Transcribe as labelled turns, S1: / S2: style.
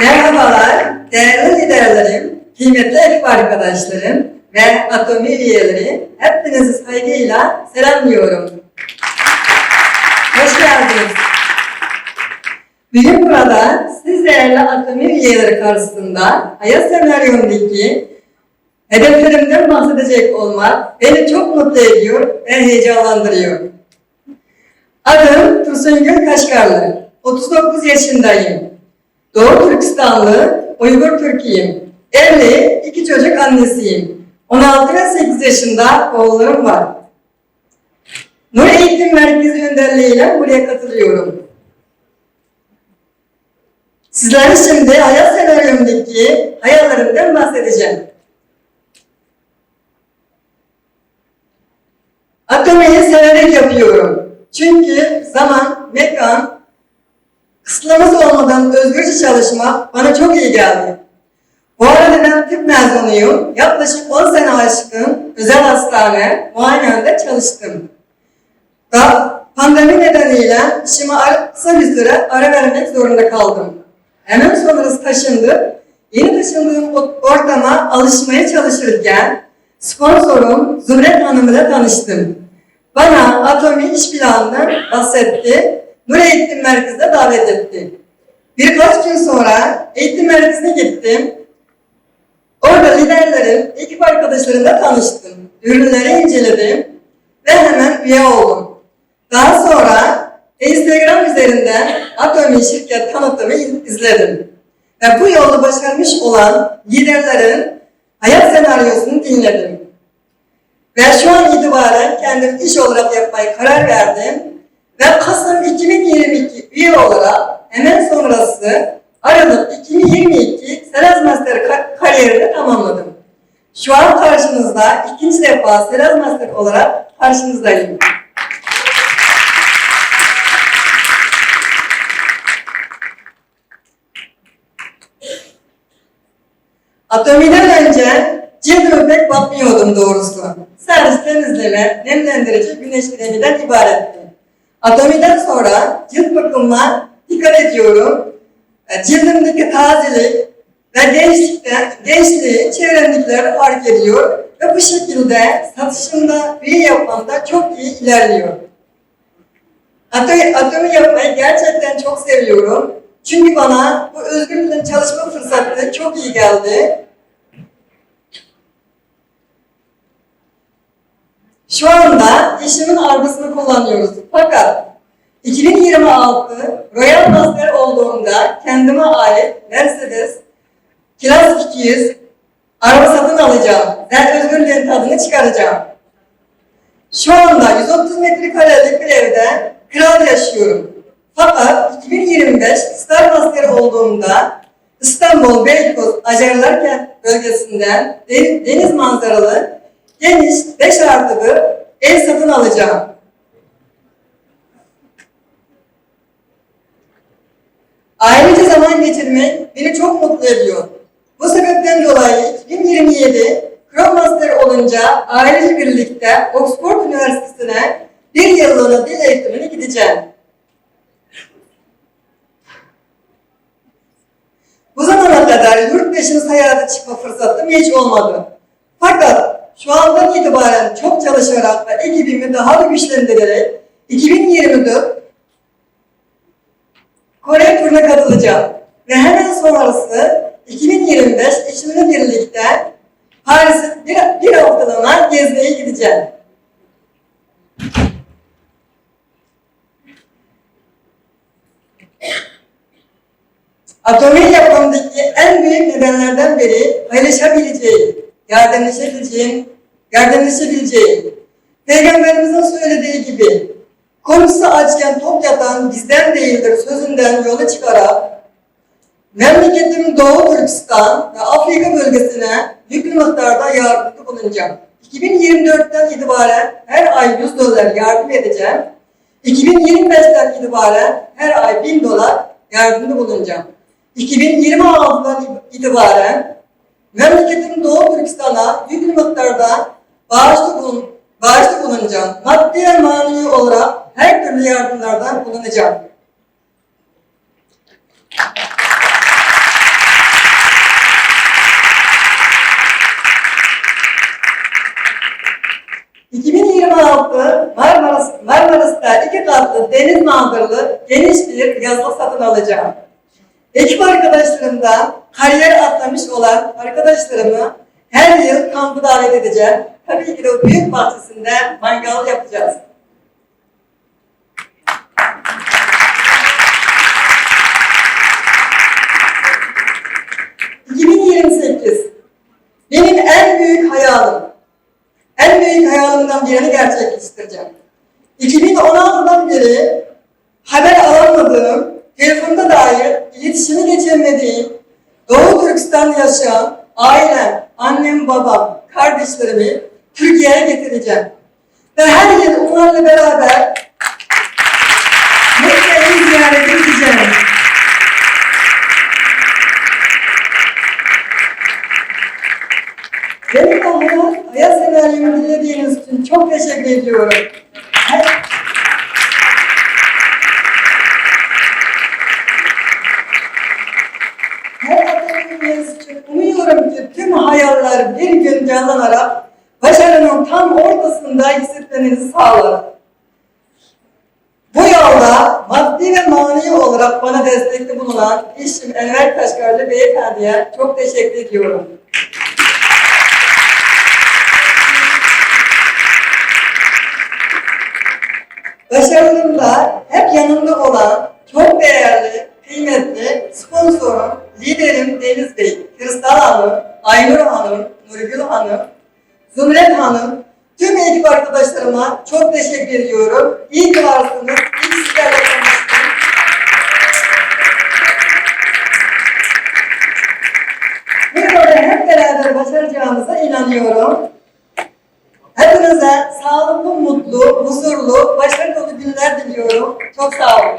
S1: Merhabalar, değerli liderlerim, kıymetli ekip arkadaşlarım ve Atomi üyeleri, hepinizi saygıyla selamlıyorum. Hoş geldiniz. Bugün burada siz değerli Atomi üyeleri karşısında hayat senaryomdaki hedeflerimden bahsedecek olmak beni çok mutlu ediyor ve heyecanlandırıyor. Adım Tursun Gül Kaşgarlı. 39 yaşındayım. Doğu Türkistanlı, Uygur Türk'üyüm. Evli, iki çocuk annesiyim. 16 ve 8 yaşında oğullarım var. Nur Eğitim Merkezi önderliğiyle buraya katılıyorum. Sizlere şimdi hayat senaryomdaki hayallerimden bahsedeceğim. Atomiyi severek yapıyorum. Çünkü zaman, mekan, kısıtlaması olmadan özgürce çalışmak bana çok iyi geldi. Bu arada ben tıp mezunuyum. Yaklaşık 10 sene aşkın özel hastane, muayenehanede çalıştım. Da pandemi nedeniyle işime kısa bir süre ara vermek zorunda kaldım. Hemen sonrası taşındım. Yeni taşındığım ortama alışmaya çalışırken sponsorum Zümret Hanım ile tanıştım. Bana Atomi iş planından bahsetti. Nur Eğitim Merkezi'ne davet etti. Birkaç gün sonra eğitim merkezine gittim. Orada liderlerin, ekip arkadaşlarımla tanıştım. Ürünleri inceledim ve hemen üye oldum. Daha sonra Instagram üzerinden Atomi şirket tanıtımı izledim. Ve bu yolu başarmış olan liderlerin hayat senaryosunu dinledim. Ve şu an itibaren kendim iş olarak yapmaya karar verdim. Ve Kasım 2022 üye olarak hemen sonrası Aralık 2022 Sales Master ka- kariyerini tamamladım. Şu an karşınızda ikinci defa Sales Master olarak karşınızdayım. Atomiden önce cildime pek bakmıyordum doğrusu. Sadece temizleme, nemlendirici, güneş kreminden ibaretti. Atomiden sonra cilt bakımına dikkat ediyorum. E, Cildimdeki tazelik ve gençlikte, gençliği çevremdekiler fark ediyor ve bu şekilde satışımda, üye yapmamda çok iyi ilerliyor. Atomi, atomi yapmayı gerçekten çok seviyorum. Çünkü bana bu özgürlükle çalışma fırsatı çok iyi geldi. Şu anda işimin arabasını kullanıyoruz. Fakat 2026 Royal Master olduğumda kendime ait Mercedes Kiraz 200 araba satın alacağım. Ben özgürlüğün tadını çıkaracağım. Şu anda 130 metrekarelik bir evde kral yaşıyorum. Fakat 2025 Star Master olduğumda İstanbul Beykoz Acarlarkent bölgesinden de- deniz manzaralı geniş 5 artı bir ev satın alacağım. Ailece zaman geçirmek beni çok mutlu ediyor. Bu sebepten dolayı 2027 Chrome Master olunca ailece birlikte Oxford Üniversitesi'ne bir yıllığına dil eğitimine gideceğim. Bu zamana kadar yurt dışına seyahate çıkma fırsatım hiç olmadı. Fakat şu andan itibaren çok çalışarak ve ekibimi daha da güçlendirerek 2024 Kore turuna katılacağım. Ve hemen sonrası 2025 eşimle birlikte Paris'e bir, bir haftalığına gezmeye gideceğim. Atomi yapımdaki en büyük nedenlerden biri paylaşabileceğim, yardımlaşabileceğim, yardımlaşabileceğim. Peygamberimizin söylediği gibi konusu açken tok yatan bizden değildir sözünden yola çıkarak memleketim Doğu Türkistan ve Afrika bölgesine yüklü miktarda yardımcı bulunacağım. 2024'ten itibaren her ay 100 dolar yardım edeceğim. 2025'ten itibaren her ay 1000 dolar yardımda bulunacağım. 2026'dan itibaren memleketin Doğu Türkistan'a yüklü miktarda bağışta, bulun, bağışta bulunacağım. Maddi ve manevi olarak her türlü yardımlardan bulunacağım. Marmaris'te iki katlı deniz manzaralı geniş bir yazlık satın alacağım. Ekip arkadaşlarımdan kariyer atlamış olan arkadaşlarımı her yıl kampı davet edeceğim. Tabii ki de o büyük bahçesinde mangal yapacağız. ...2028... ...benim en büyük hayalim... ...en büyük hayalimden birini gerçekleştireceğim. 2016'dan beri... babam, kardeşlerimi... ...Türkiye'ye getireceğim. Ve her yıl onlarla beraber... ...Mekke'yi ziyaret edeceğim. Benim de hayat, severliğimi dinlediğiniz için çok teşekkür ediyorum. Her- Her adamın için umuyorum ki hayaller bir gün canlanarak başarının tam ortasında hissetmenizi sağlar. Bu yolda maddi ve manevi olarak bana destekte bulunan eşim Enver Kaşgarlı Beyefendi'ye çok teşekkür ediyorum. Başarımda hep yanımda olan çok değerli, kıymetli sponsorum, liderim Deniz Bey, Kristal Hanım, Aynur Hanım, Nurgül Hanım, Zümret Hanım, tüm ekip arkadaşlarıma çok teşekkür ediyorum. İyi ki varsınız, iyi sizlerle tanıştım. Burada hep beraber başaracağımıza inanıyorum. Hepinize sağlıklı, mutlu, huzurlu, başarılı günler diliyorum. Çok sağ olun.